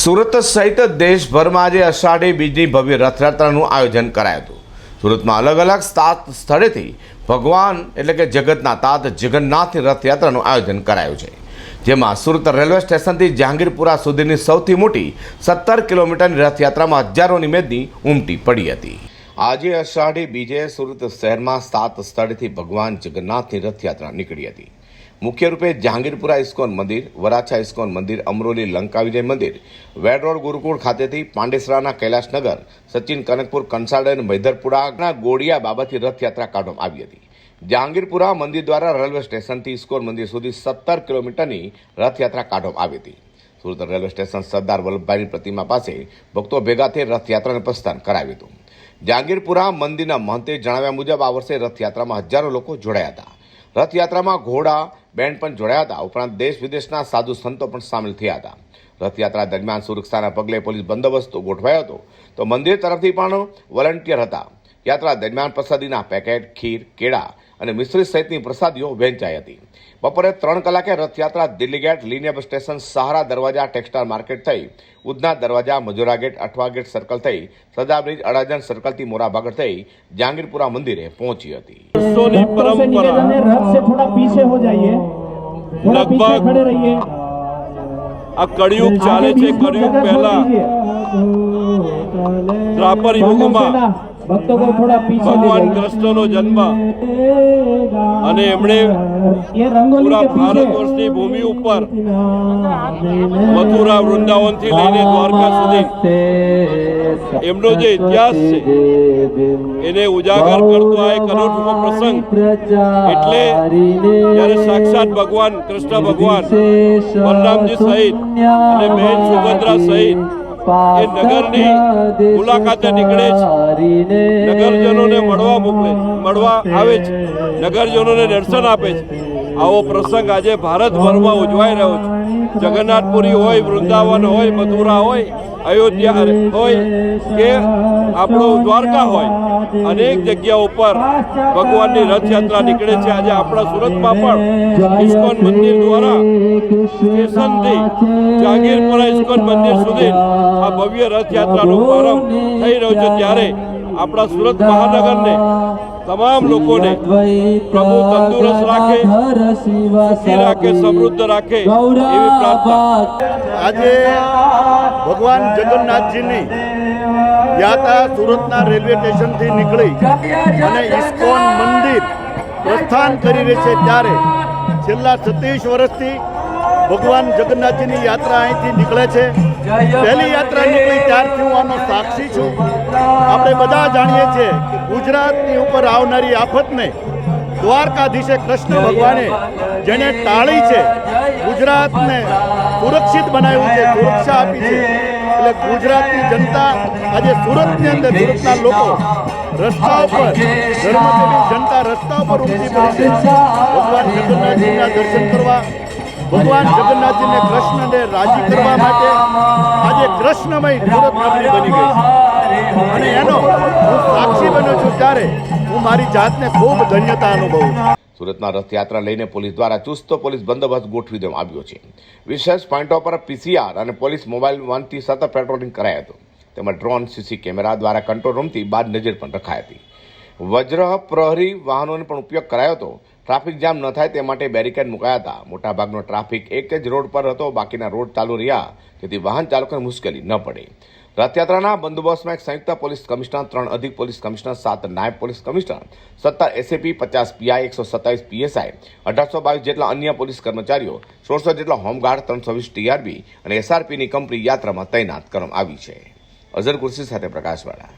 સુરત સહિત દેશભરમાં આજે અષાઢી બીજની ભવ્ય રથયાત્રાનું આયોજન કરાયું હતું. સુરતમાં અલગ અલગ સાત સ્થળેથી ભગવાન એટલે કે જગતના તાત જગન્નાથની રથયાત્રાનું આયોજન કરાયું છે. જેમાં સુરત રેલવે સ્ટેશનથી જહાંગીરપુરા સુધીની સૌથી મોટી સત્તર કિલોમીટરની રથયાત્રામાં હજારોની મેદની ઉમટી પડી હતી. આજે અષાઢી બીજે સુરત શહેરમાં સાત સ્થળેથી ભગવાન જગન્નાથની રથયાત્રા નીકળી હતી. મુખ્ય રૂપે જહાંગીરપુરા ઇસ્કોન મંદિર, વરાછા ઇસ્કોન મંદિર, અમરોલી લંકા વિજય મંદિર, વેડ રોડ ગુરુકુળ ખાતેથી પાંડેસરાના કૈલાસનગર, સચિન કનકપુર કંસાડ અને મૈધરપુરાના ગોળિયા બાબતથી રથયાત્રા કાઢવામાં આવી હતી. જહાંગીરપુરા મંદિર દ્વારા રેલવે સ્ટેશનથી ઇસ્કોન મંદિર સુધી સત્તર કિલોમીટરની રથયાત્રા કાઢવામાં આવી હતી. સુરત રેલવે સ્ટેશન સરદાર વલ્લભભાઈની પ્રતિમા પાસે ભક્તો ભેગા થઈ રથયાત્રાને પ્રસ્થાન કરાવ્યું હતું. જહાંગીરપુરા મંદિરના મહંતે જણાવ્યા મુજબ આ વર્ષે રથયાત્રામાં હજારો લોકો જોડાયા હતા. રથયાત્રામાં ઘોડા બેન્ડ પણ જોડાયા હતા, ઉપરાંત દેશ વિદેશના સાધુ સંતો પણ સામેલ થયા હતા. રથયાત્રા દરમિયાન સુરક્ષાના પગલે પોલીસ બંદોબસ્ત ગોઠવાયો હતો, તો મંદિર તરફથી પણ વોલન્ટિયર હતા. યાત્રા દરમિયાન પ્રસાદીના પેકેટ, ખીર, કેળા અને મિશ્રિત સહિતની પ્રસાદીઓ વહેંચાઈ હતી. બપોરે ત્રણ કલાકે Rathyatra Delhi gate linear station Sahara દરવાજા ટેક્સટાઇલ માર્કેટ થઈ ઉદના દરવાજા Majura gate Athwa gate circle થઈ સદા બ્રિજ અડાજણ સર્કલથી મોરાભાગ થઈ જાંગીરપુરા મંદિરે પહોંચી હતી. લગભગ આ કળિયુગ ચાલે છે કળિયુગ પહેલા. ત્રાપર યુગમાં ભગવાન કૃષ્ણનો જન્મ અને એમણે પૂરા ભારત ભૂમિ ઉપર મથુરા વૃંદાવનથી લઈને દ્વારકા સુધી. એમનો જે ઇતિહાસ છે એને ઉજાગર કરતો આ એક અનોઠો પ્રસંગ. એટલે જ્યારે સાક્ષાત ભગવાન કૃષ્ણ ભગવાન બલરામજી સહિત અને બહેન સુભદ્રા સહિત એ નગરની મુલાકાતે નીકળે છે. નગરજનોને મળવા મોકલે મળવા આવે છે. નગરજનોને દર્શન આપે છે. આવો પ્રસંગ આજે ભારતભરમાં ઉજવાઈ રહ્યો છે. જગન્નાથપુરી હોય, વૃંદાવન હોય, મથુરા હોય, અયોધ્યા હોય, કે આપણો દ્વારકા હોય, અનેક જગ્યા ઉપર ભગવાનની રથયાત્રા નીકળે છે. આજે આપણા સુરતમાં પણ ઇસ્કોન મંદિર દ્વારા સ્ટેશનથી જાગીરપુરા ઇસ્કોન મંદિર સુધી આ ભવ્ય રથયાત્રાનો પ્રારંભ થઈ રહ્યો છે. ત્યારે આપણા સુરત મહાનગરને તમામ લોકોને પ્રભુ તંદુરસ્ત રાખે, સુખી રાખે, સમૃદ્ધ રાખે એવી પ્રાર્થના. આજે ભગવાન જગન્નાથજીની યાત્રા સુરતના રેલવે સ્ટેશનથી નીકળી અને ઇસ્કોન મંદિર પ્રસ્થાન કરી રહી છે ત્યારે છેલ્લા સત્યાવીસ વર્ષથી ભગવાન જગન્નાથજીની યાત્રા અહીંથી નીકળે છે. પહેલી યાત્રા નીકળી ત્યારથી હું આનો સાક્ષી છું. આપણે બધા જાણીએ છીએ ગુજરાતની ઉપર આવનારી આફતને દ્વારકાધીશે કૃષ્ણ ભગવાને જેને ટાળી છે, ગુજરાતને સુરક્ષિત બનાવ્યું છે, સુરક્ષા આપી છે. એટલે ગુજરાતની જનતા આજે સુરતની અંદર, સુરતના લોકો રસ્તા ઉપર ધર્મપ્રેમી જનતા રસ્તા ઉપર ઉમટી છે. ભગવાન જગન્નાથજીના દર્શન કરવા, ભગવાન જગન્નાથજીને કૃષ્ણને રાજી કરવા માટે આજે કૃષ્ણમય સુરત નગરી બની ગઈ છે. અને એનો હું સાક્ષી બન્યો છું ત્યારે હું મારી જાતને ખૂબ ધન્યતા અનુભવું સુરતમાં રથયાત્રા લઈને પોલીસ દ્વારા ચુસ્ત પોલીસ બંદોબસ્ત ગોઠવી દેવામાં આવ્યો છે. વિશેષ પોઈન્ટો પર પીસીઆર અને પોલીસ મોબાઈલ વનથી સતત પેટ્રોલિંગ કરાયું હતું. તેમજ ડ્રોન સીસી કેમેરા દ્વારા કંટ્રોલ રૂમથી બાદ નજર પણ રખાઈ હતી. વજ્ર, પ્રહરી વાહનોનો પણ ઉપયોગ કરાયો હતો. ટ્રાફિક જામ ન થાય તે માટે બેરિકેડ મુકાયા હતા. મોટાભાગનો ટ્રાફિક એક જ રોડ પર હતો. બાકીના રોડ ચાલુ રહ્યા, જેથી વાહન ચાલકોને મુશ્કેલી ન પડે. રથયાત્રાના બંદોબસ્તમાં એક સંયુક્ત પોલીસ કમિશનર, ત્રણ અધિક પોલીસ કમિશનર, સાત નાયબ પોલીસ કમિશનર, સત્તર એસએપી પચાસ પીઆઈ એકસો સત્તાવીસ પીએસઆઈ અઢારસો બાવીસ જેટલા અન્ય પોલીસ કર્મચારીઓ, સોળસો જેટલા હોમગાર્ડ, ત્રણસો વીસ ટીઆરબી અને એસઆરપીની કંપની યાત્રામાં તૈનાત કરવામાં આવી છે. અઝર કુર્સી સાથે પ્રકાશવાળા.